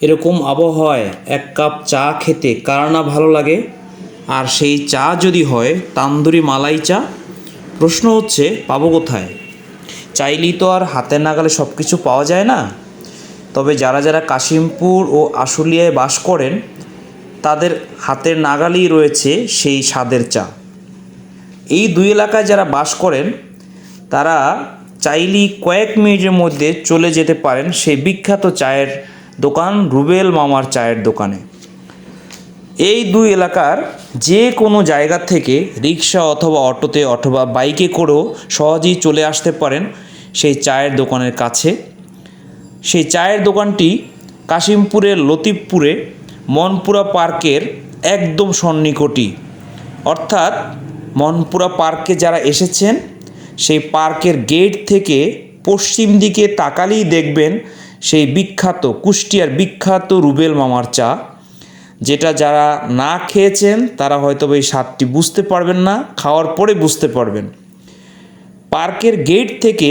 এরকম আবহাওয়ায় এক কাপ চা খেতে কার না ভালো লাগে? আর সেই চা যদি হয়, তান্দুরি মালাই চা? প্রশ্ন হচ্ছে, পাবো কোথায়? চাইলেই তো আর হাতের নাগালে সব কিছু পাওয়া যায় না। তবে যারা যারা কাশিমপুর ও আশুলিয়ায় বাস করেন, তাদের হাতের নাগালেই রয়েছে সেই স্বাদের চা। এই দুই এলাকায় যারা বাস করেন, তারা চাইলেই কয়েক মিনিটের মধ্যে চলে যেতে পারেন সেই বিখ্যাত চায়ের দোকান রুবেল মামার চায়ের দোকানে। এই দুই এলাকার যে কোনো জায়গা থেকে রিক্সা অথবা অটোতে অথবা বাইকে করেও সহজেই চলে আসতে পারেন সেই চায়ের দোকানের কাছে। সেই চায়ের দোকানটি কাশিমপুরের লতিফপুরে মনপুরা পার্কের একদম সন্নিকটই। অর্থাৎ মনপুরা পার্কে যারা এসেছেন, সেই পার্কের গেট থেকে পশ্চিম দিকে তাকালেই দেখবেন সেই বিখ্যাত, কুষ্টিয়ার বিখ্যাত রুবেল মামার চা, যেটা যারা না খেয়েছেন, তারা হয়তো এই স্বাদটি বুঝতে পারবেন না, খাওয়ার পরে বুঝতে পারবেন। পার্কের গেট থেকে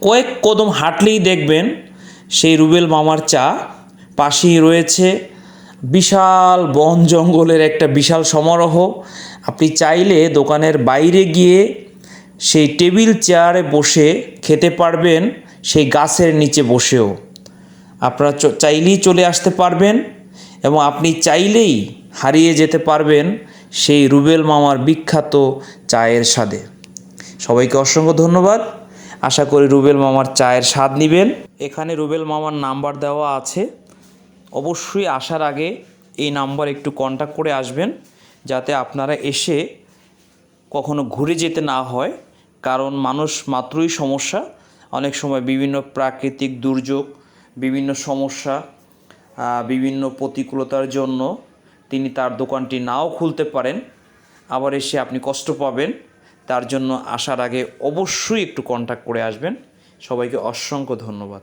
কয়েক কদম হাঁটলেই দেখবেন সেই রুবেল মামার চা পাশেই রয়েছে বিশাল বন জঙ্গলের একটা বিশাল সমারোহ। আপনি চাইলে দোকানের বাইরে গিয়ে সেই টেবিল চেয়ারে বসে খেতে পারবেন। সেই গাছের নিচে বসেও। আপনারা চাইলেই চলে আসতে পারবেন এবং আপনি চাইলেই হারিয়ে যেতে পারবেন সেই রুবেল মামার বিখ্যাত চায়ের স্বাদে। সবাইকে অসংখ্য ধন্যবাদ। আশা করি রুবেল মামার চায়ের স্বাদ নেবেন। এখানে রুবেল মামার নাম্বার দেওয়া আছে। অবশ্যই আসার আগে এই নাম্বার একটু কন্ট্যাক্ট করে আসবেন, যাতে আপনারা এসে কখনো ঘুরে যেতে না হয়, কারণ মানুষ মাত্রই সমস্যা। অনেক সময় বিভিন্ন প্রাকৃতিক দুর্যোগ, বিভিন্ন সমস্যা বিভিন্ন প্রতিকূলতার জন্য তিনি তার দোকানটি নাও খুলতে পারেন। আবার এসে আপনি কষ্ট পাবেন। তার জন্য আসার আগে অবশ্যই একটু কন্ট্যাক্ট করে আসবেন। সবাইকে অসংখ্য ধন্যবাদ।